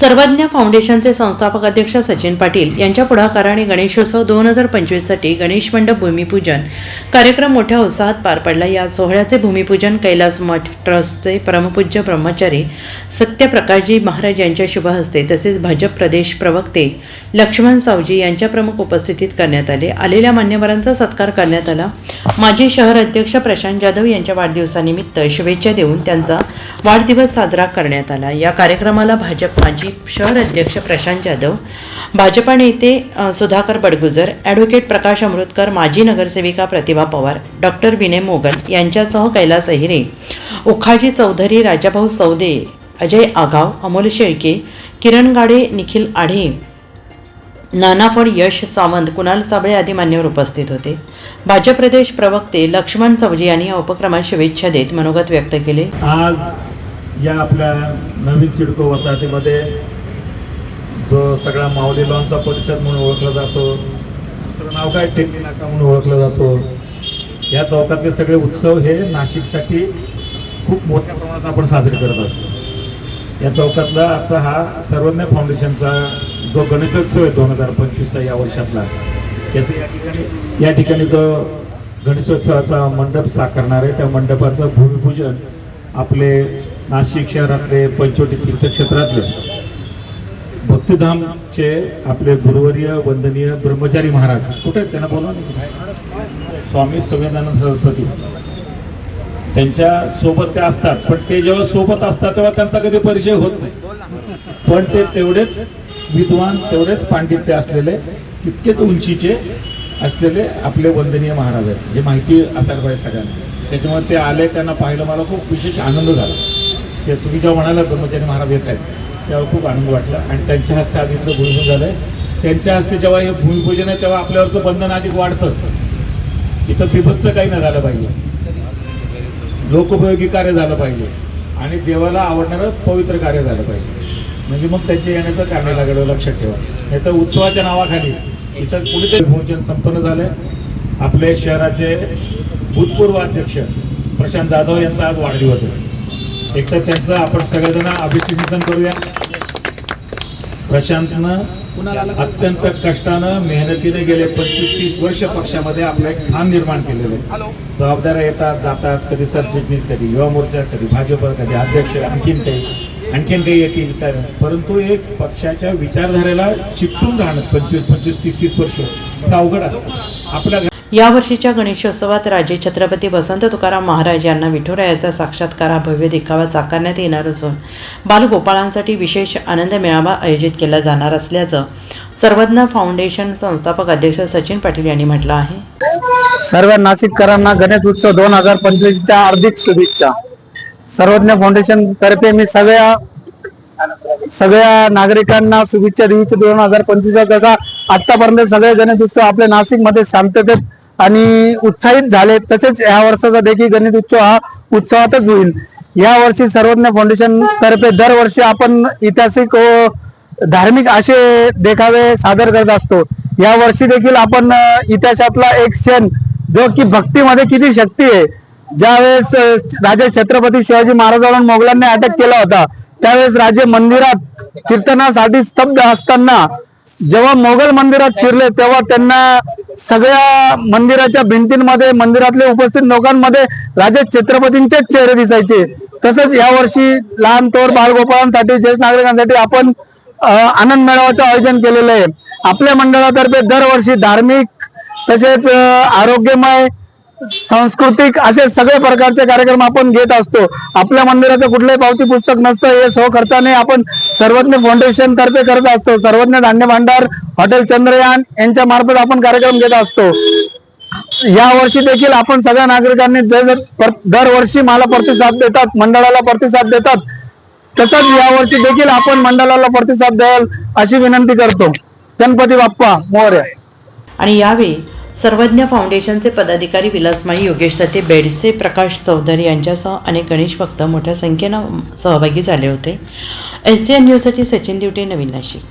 सर्वज्ञ फाउंडेशनचे संस्थापक अध्यक्ष सचिन पाटील यांच्या पुढाकाराने गणेशोत्सव दोन हजार पंचवीससाठी गणेश मंडप भूमिपूजन कार्यक्रम मोठ्या उत्साहात पार पडला. या सोहळ्याचे भूमिपूजन कैलास मठ ट्रस्टचे परमपूज्य ब्रह्मचारी सत्यप्रकाशजी महाराज यांच्या शुभ हस्ते तसेच भाजप प्रदेश प्रवक्ते लक्ष्मण सावजी यांच्या प्रमुख उपस्थितीत करण्यात आले. आलेल्या मान्यवरांचा सत्कार करण्यात आला. माजी शहर अध्यक्ष प्रशांत जाधव यांच्या वाढदिवसानिमित्त शुभेच्छा देऊन त्यांचा वाढदिवस साजरा करण्यात आला. या कार्यक्रमाला भाजप माजी शहर अध्यक्ष प्रशांत जाधव भाजपा नेते सुधाकर बडगुजर ॲडव्होकेट प्रकाश अमृतकर माजी नगरसेविका प्रतिभा पवार डॉक्टर विनय मोगन यांच्यासह कैलास अहिरे उखाजी चौधरी राजाभाऊ सौदे अजय आगाव अमोल शेळके किरण गाडे निखिल आढे नानाफड यश सावंत कुणाल साबळे आदी मान्यवर उपस्थित होते. भाजप प्रदेश प्रवक्ते लक्ष्मण सवजी यांनी या उपक्रमात शुभेच्छा देत मनोगत व्यक्त केले. आज या आपल्या नवीन सिडको वसाहतीमध्ये जो सगळा माऊली लॉनचा परिसर म्हणून ओळखला जातो त्याचं नाव काय? टेकडी नाका म्हणून ओळखला जातो. या चौकातले सगळे उत्सव हे नाशिकसाठी खूप मोठ्या प्रमाणात आपण साजरे करत असतो. या चौकातला आजचा हा सर्वज्ञ फाउंडेशनचा जो गणेशोत्सव आहे दोन हजार पंचवीसचा या वर्षातला याचं या ठिकाणी या ठिकाणी जो गणेशोत्सवाचा मंडप साकारणार आहे त्या मंडपाचं भूमिपूजन आपले नाशिक शहरातले पंचवटी तीर्थक्षेत्रातले. भक्तिधामचे आपले गुरुवर्य वंदनीय ब्रह्मचारी महाराज. कुठे आहेत? त्यांना बोलवा स्वामी संवेदानंद सरस्वती. त्यांच्यासोबत ते असतात. पण ते जेव्हा सोबत असतात तेव्हा त्यांचा कधी परिचय होत नाही. पण ते तेवढेच विद्वान तेवढेच पांडित्य असलेले तितकेच उंचीचे असलेले आपले वंदनीय महाराज आहेत. हे माहिती असायला पाहिजे सगळ्यांना. त्याच्यामुळे ते आले त्यांना पाहिलं मला खूप विशेष आनंद झाला. ते तुम्ही जेव्हा म्हणाला ब्रह्मचारी महाराज येत आहेत तेव्हा खूप आनंद वाटला. आणि त्यांच्या हस्ते आज इथलं भूमिपूजन आहे त्यांच्या हस्ते जेव्हा हे भूमिपूजन आहे तेव्हा आपल्यावरचं बंधन अधिक वाढतं. इथं बिभत्स काही नाही झालं पाहिजे. लोकोपयोगी कार्य झालं पाहिजे. आणि देवाला आवडणारं पवित्र कार्य झालं पाहिजे. म्हणजे मग त्यांच्या येण्याचं कारण लागलं लक्षात ठेवा. नाही तर उत्सवाच्या नावाखाली इथं कुठेतरी भूमिजन संपन्न झालंय. आपले शहराचे भूतपूर्व अध्यक्ष प्रशांत जाधव यांचा आज वाढदिवस आहे. एक तर त्यांचं आपण सगळेजण अभिचिंतन करूया. प्रशांतनं अत्यंत कष्टानं मेहनतीने गेले पंचवीस तीस वर्ष पक्षामध्ये आपलं एक स्थान निर्माण केलेलं आहे. जबाबदाऱ्या येतात जातात कधी सरचिटणीस कधी युवा मोर्चा कधी भाजप कधी अध्यक्ष आणखीन काही आणखीन काही येतील काय परंतु एक पक्षाच्या विचारधारेला चिकटून राहणं पंचवीस पंचवीस तीस तीस वर्ष हे अवघड असतं. आपल्या यावर्षीच्या गणेशोत्सवात राजे छत्रपती वसंत तुकाराम महाराज यांना विठुरायाचा साक्षात्कार हा भव्य देखावा साकारण्यात येणार असून बालगोपाळांसाठी विशेष आनंद मेळावा आयोजित केला जाणार असल्याचं सर्वज्ञ फाउंडेशन संस्थापक अध्यक्ष सचिन पाटील यांनी म्हटलं आहे. सर्व नाशिककरांना गणेश उत्सव दोन हजार पंचवीसच्या हार्दिक शुभेच्छा. सर्वज्ञ फाउंडेशन तर्फे मी सगळ्या सगळ्या नागरिकांना शुभेच्छा देऊ इच्छितो. दोन हजार पंचवीसचा जसा आतापर्यंत सगळे गणेश उत्सव आपल्या नाशिकमध्ये शांततेत आणि उत्साहित झाले तसेच या वर्षाचा देखील गणित उत्सव हा उत्सवातच होईल. या वर्षी सर्वज्ञ फाउंडेशन तर्फे दरवर्षी आपण ऐतिहासिक व धार्मिक असे देखावे सादर करत असतो. या वर्षी देखील आपण इतिहासातला एक क्षण जो की भक्तीमध्ये किती शक्ती आहे. ज्यावेळेस राजे छत्रपती शिवाजी महाराजांना मोगलांनी अटक केला होता त्यावेळेस राजे मंदिरात कीर्तनासाठी स्तब्ध असताना जेव्हा मोगल मंदिरात शिरले तेव्हा त्यांना सगळ्या मंदिराच्या भिंतींमध्ये मंदिरातले उपस्थित लोकांमध्ये राजे छत्रपतींचेच चेहरे दिसायचे. तसंच यावर्षी लहान तोर बालगोपाळांसाठी ज्येष्ठ नागरिकांसाठी आपण आनंद मेळाव्याचं आयोजन केलेलं आहे. आपल्या मंडळातर्फे दरवर्षी धार्मिक तसेच आरोग्यमय सांस्कृतिक असे सगळे प्रकारचे कार्यक्रम आपण घेत असतो. आपल्या मंदिराचं कुठलंही पावती पुस्तक नसतं हे सो खर्चाने आपण सर्वज्ञ फाउंडेशन तर्फे करत असतो. सर्वज्ञ धान्य भांडार हॉटेल चंद्रयान यांच्या मार्फत आपण कार्यक्रम घेत असतो. या वर्षी देखील आपण सगळ्या नागरिकांनी जर दरवर्षी मला प्रतिसाद देतात मंडळाला प्रतिसाद देतात. तसंच यावर्षी देखील आपण मंडळाला प्रतिसाद द्याल अशी विनंती करतो. गणपती बाप्पा मोर्या. आणि यावेळी सर्वज्ञ फाउंडेशनचे पदाधिकारी विलासमाळी योगेश दत्ते बेडसे प्रकाश चौधरी यांच्यासह अनेक गणेश भक्त मोठ्या संख्येनं सहभागी झाले होते. एस सी एन न्यूजसाठी सचिन दिवटे नवीन नाशिक.